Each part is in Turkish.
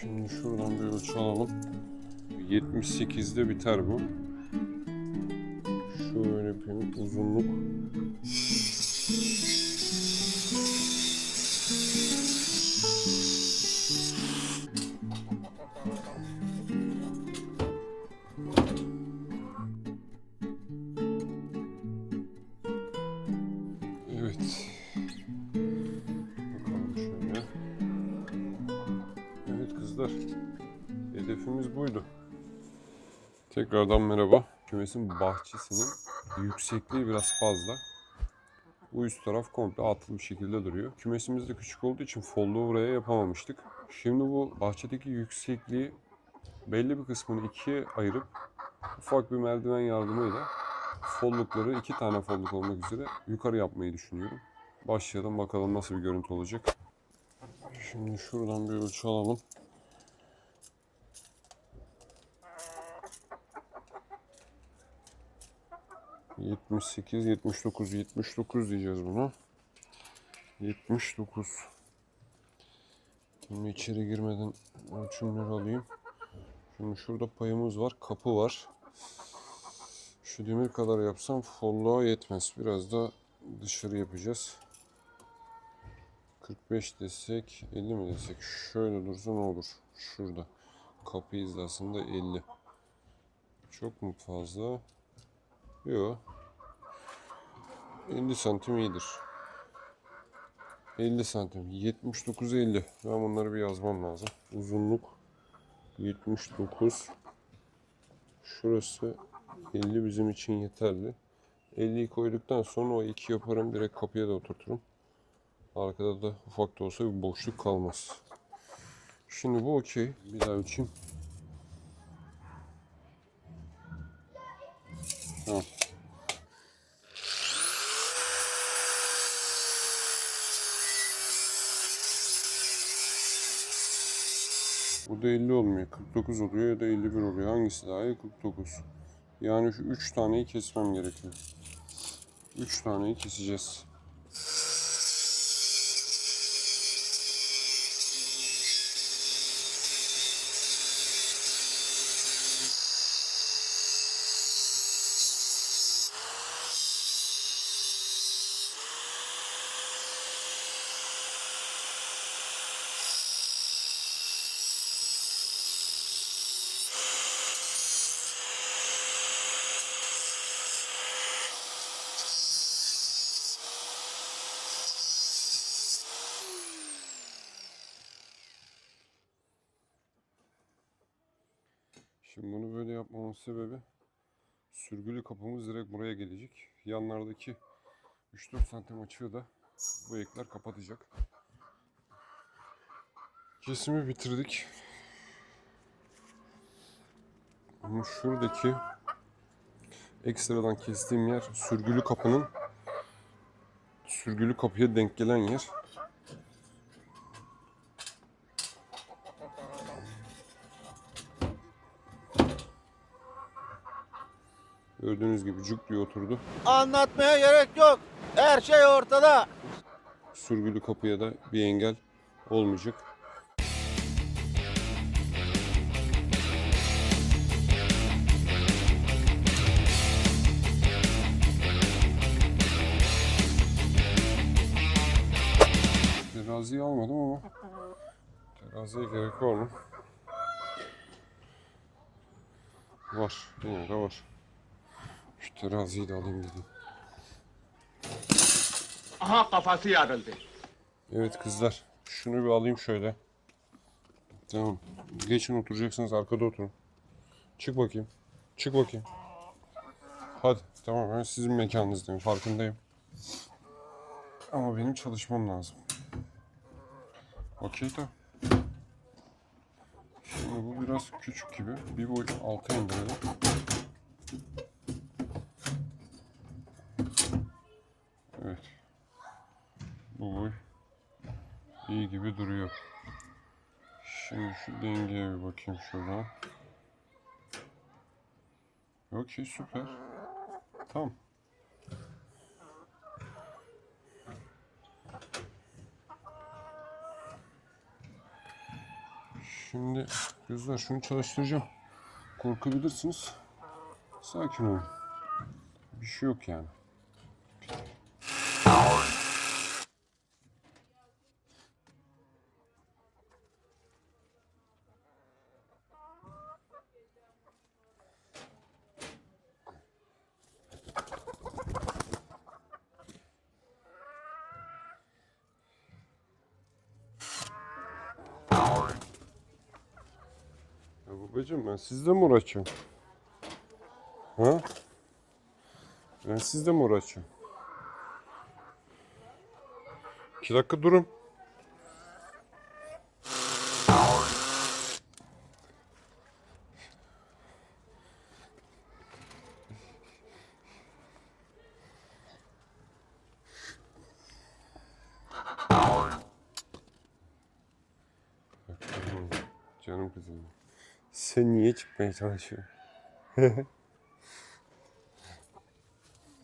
Şimdi şuradan bir ölçü alalım. 78'de biter bu. Şöyle yapayım uzunluk. Kızlar. Hedefimiz buydu. Tekrardan merhaba. Kümesin bahçesinin yüksekliği biraz fazla. Bu üst taraf komple atıl bir şekilde duruyor. Kümesimiz de küçük olduğu için folluğu buraya yapamamıştık. Şimdi bu bahçedeki yüksekliği belli bir kısmını ikiye ayırıp ufak bir merdiven yardımıyla follukları iki tane folluk olmak üzere yukarı yapmayı düşünüyorum. Başlayalım bakalım nasıl bir görüntü olacak. Şimdi şuradan bir ölçü alalım. Yetmiş sekiz, yetmiş dokuz, yetmiş dokuz diyeceğiz buna. Yetmiş dokuz. Şimdi içeri girmeden ölçümleri alayım. Şimdi şurada payımız var, kapı var. Şu demir kadar yapsam folloğa yetmez. Biraz da dışarı yapacağız. 45 desek 50 mi desek şöyle dursa ne olur şurada kapı hizasında 50 çok mu fazla yok 50 santim iyidir 50 santim 79 50 ben bunları bir yazmam lazım uzunluk 79 şurası 50 bizim için yeterli 50'yi koyduktan sonra o iki yaparım direkt kapıya da oturturum Arkada da ufak da olsa bir boşluk kalmaz. Şimdi bu okey. Bir daha ölçeyim. Tamam. Bu da 50 olmuyor. 49 oluyor ya da 51 oluyor. Hangisi daha iyi? 49. Yani şu 3 taneyi kesmem gerekiyor. 3 taneyi keseceğiz. Şimdi bunu böyle yapmamın sebebi sürgülü kapımız direkt buraya gelecek. Yanlardaki 3-4 santim açığı da bu ekler kapatacak. Kesimi bitirdik. Ama şuradaki ekstradan kestiğim yer sürgülü kapının sürgülü kapıya denk gelen yer. Gördüğünüz gibi cuk diye oturdu. Anlatmaya gerek yok. Her şey ortada. Sürgülü kapıya da bir engel olmayacak. Teraziyi almadım ama teraziye gerek var mı? Var. Yine de var. Şu teraziyi de alayım dedim. Aha kafası yarıldı. Evet kızlar. Şunu bir alayım şöyle. Tamam. Geçin oturacaksınız arkada oturun. Çık bakayım. Çık bakayım. Hadi. Tamam ben sizin mekanınızdayım. Farkındayım. Ama benim çalışmam lazım. Okey tamam. Şimdi bu biraz küçük gibi. Bir boy alta indirelim. Evet. Bu boy iyi gibi duruyor. Şimdi şu dengeye bir bakayım şuradan. Okey süper. Tamam. Şimdi kızlar şunu çalıştıracağım. Korkabilirsiniz. Sakin olun. Bir şey yok yani. Babacığım ben sizle mi uğraşacağım? Ha? Ben sizle mi uğraşacağım? İki dakika durun. 非常的虚呵呵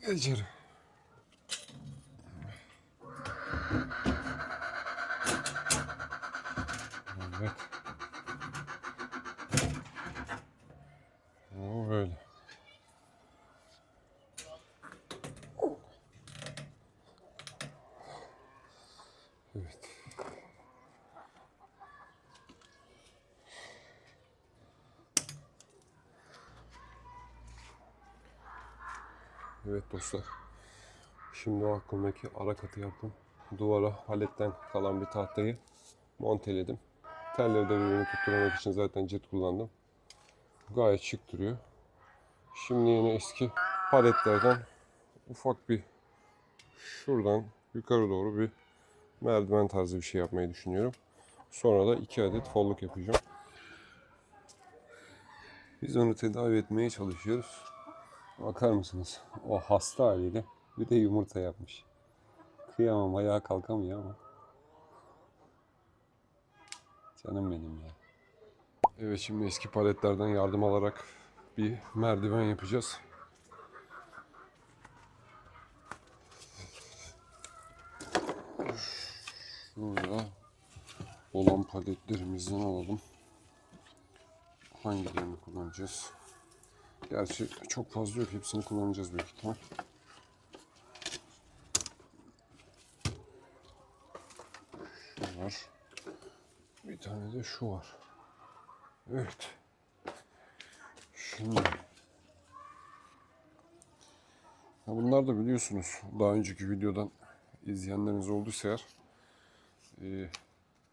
呃就是 Evet dostlar. Şimdi o aklımdaki ara katı yaptım. Duvara paletten kalan bir tahtayı monteledim. Telleri de birbirini tutturmak için zaten cilt kullandım. Gayet şık duruyor. Şimdi yine eski paletlerden ufak bir şuradan yukarı doğru bir merdiven tarzı bir şey yapmayı düşünüyorum. Sonra da iki adet folluk yapacağım. Biz onu tedavi etmeye çalışıyoruz. Bakar mısınız? O hasta haliyle bir de yumurta yapmış. Kıyamam ayağa kalkamıyor ama. Canım benim ya. Evet şimdi eski paletlerden yardım alarak bir merdiven yapacağız. Şurada olan paletlerimizden alalım. Hangilerini kullanacağız? Gerçi çok fazla yok. Hepsini kullanacağız büyük ihtimal. Şu var. Bir tane de şu var. Evet. Şimdi. Ya bunlar da biliyorsunuz daha önceki videodan izleyenleriniz olduysa eğer e,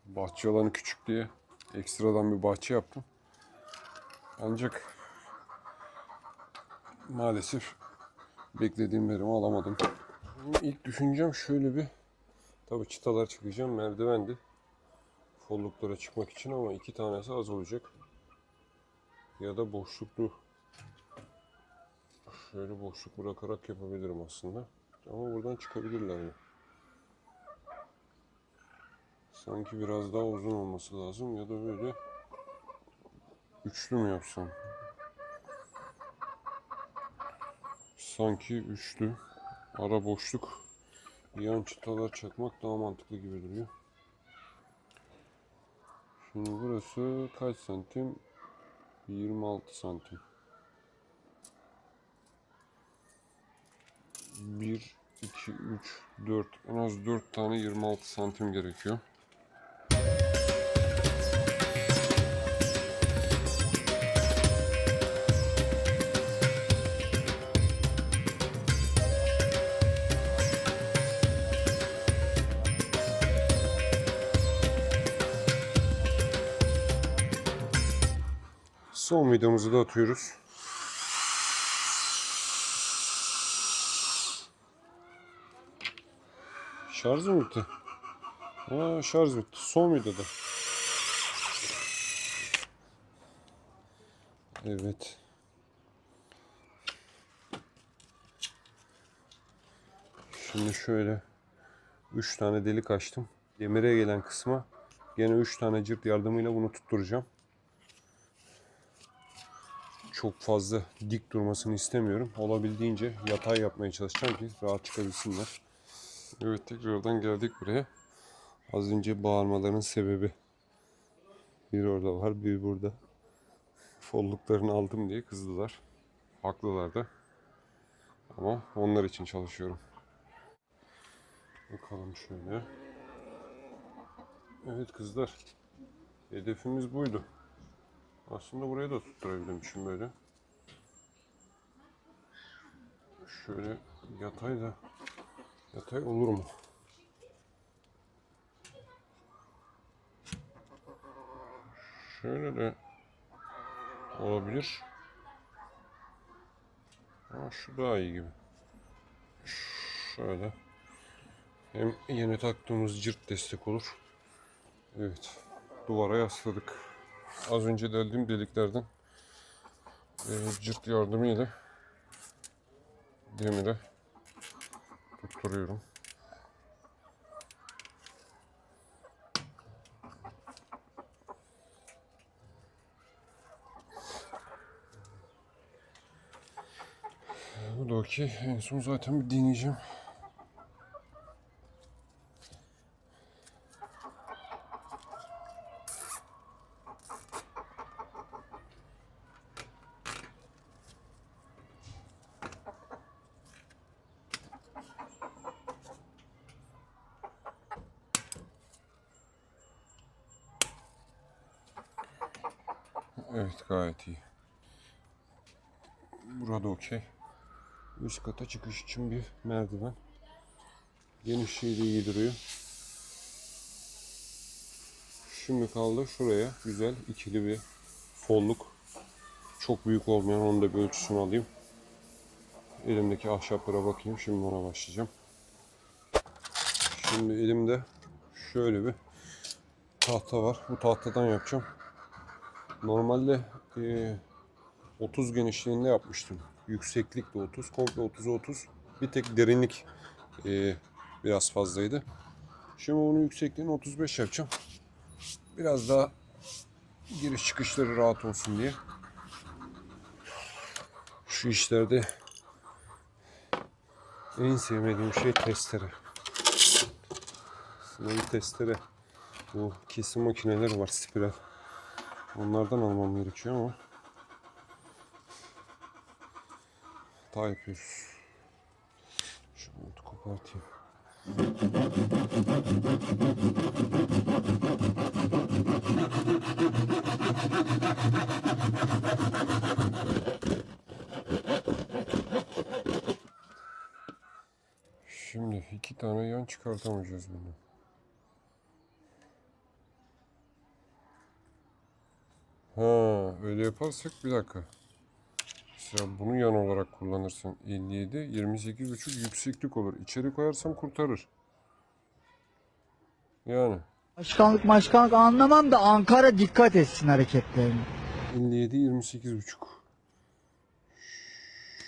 bahçe alanı küçük diye ekstradan bir bahçe yaptım. Ancak maalesef beklediğim verimi alamadım. Benim ilk düşüncem şöyle bir tabii çıtalar çıkacağım merdivendi. Folluklara çıkmak için ama iki tanesi az olacak. Ya da boşluklu şöyle boşluk bırakarak yapabilirim aslında. Ama buradan çıkabilirler mi? Sanki biraz daha uzun olması lazım ya da böyle üçlü mü yapsam? Sanki üçlü ara boşluk yan çıtalar çakmak daha mantıklı gibi duruyor. Şimdi burası kaç santim? 26 santim. 1, 2, 3, 4. En az 4 tane 26 santim gerekiyor. Son videomuzu da atıyoruz. Şarj mı bitti? Ha, şarj bitti. Son videoda. Evet. Şimdi şöyle 3 tane delik açtım. Demire gelen kısma gene 3 tane cırt yardımıyla bunu tutturacağım çok fazla dik durmasını istemiyorum. Olabildiğince yatay yapmaya çalışacağım ki rahat çıkabilsinler. Evet tekrardan geldik buraya. Az önce bağırmaların sebebi. Bir orada var, bir burada. Folluklarını aldım diye kızdılar. Haklılar da. Ama onlar için çalışıyorum. Bakalım şöyle. Evet kızlar. Hedefimiz buydu. Aslında buraya da tutturabilirmişim böyle. Şöyle yatay da yatay olur mu? Şöyle de olabilir. Ama şu daha iyi gibi. Şöyle. Hem yeni taktığımız cırt destek olur. Evet. Duvara yasladık. Az önce deldiğim deliklerden e, cırt yardımıyla demire tutturuyorum. Bu da okey. En son zaten bir deneyeceğim. Evet gayet iyi. Burada okey. Üst kata çıkış için bir merdiven. Genişliği de iyi duruyor. Şimdi kaldı şuraya güzel ikili bir folluk. Çok büyük olmayan onun da bir ölçüsünü alayım. Elimdeki ahşaplara bakayım. Şimdi ona başlayacağım. Şimdi elimde şöyle bir tahta var. Bu tahtadan yapacağım. Normalde eee 30 genişliğinde yapmıştım. Yükseklik de 30, komple 30'a 30. Bir tek derinlik eee, biraz fazlaydı. Şimdi onun yüksekliğini 35 yapacağım. Biraz daha giriş çıkışları rahat olsun diye. Şu işlerde en sevmediğim şey testere. Sınav testere. Bu kesim makineleri var spiral. Onlardan almam gerekiyor ama hata yapıyoruz. Şu montu kopartayım. Şimdi iki tane yan çıkartamayacağız bunu. Ha, öyle yaparsak bir dakika. Mesela bunu yan olarak kullanırsan 57, 28,5 yükseklik olur. İçeri koyarsam kurtarır. Yani Başkanlık başkanlık anlamam da Ankara dikkat etsin hareketlerine. 57, 28,5.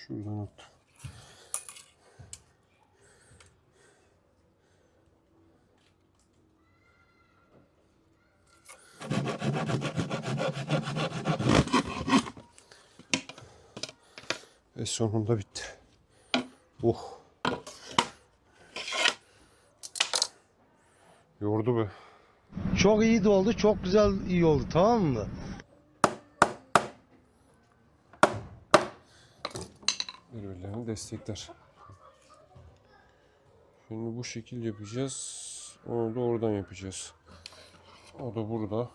Şuradan attım. Ve sonunda bitti. Oh. Yordu be. Çok iyi de oldu, çok güzel iyi oldu tamam mı? birbirlerini destekler. Şimdi bu şekil yapacağız. Onu da oradan yapacağız. O da burada.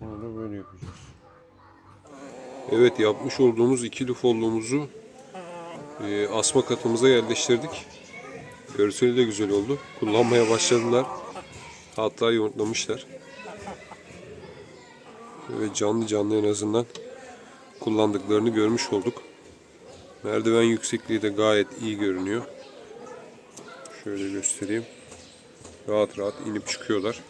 Onu da böyle yapacağız. Evet yapmış olduğumuz ikili folluğumuzu e, asma katımıza yerleştirdik. Görseli de güzel oldu. Kullanmaya başladılar. Hatta yumurtlamışlar ve canlı canlı en azından kullandıklarını görmüş olduk. Merdiven yüksekliği de gayet iyi görünüyor. Şöyle göstereyim. Rahat rahat inip çıkıyorlar.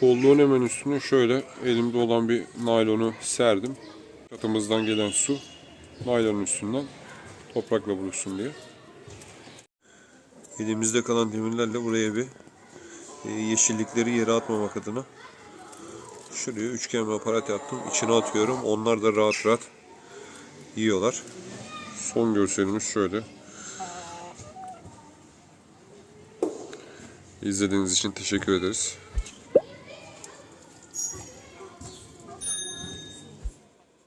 Kolluğun hemen üstüne şöyle elimde olan bir naylonu serdim. Katımızdan gelen su naylonun üstünden toprakla buluşsun diye. Elimizde kalan demirlerle buraya bir e, yeşillikleri yere atmamak adına Şuraya üçgen bir aparat yaptım. İçine atıyorum. Onlar da rahat rahat yiyorlar. Son görselimiz şöyle. İzlediğiniz için teşekkür ederiz.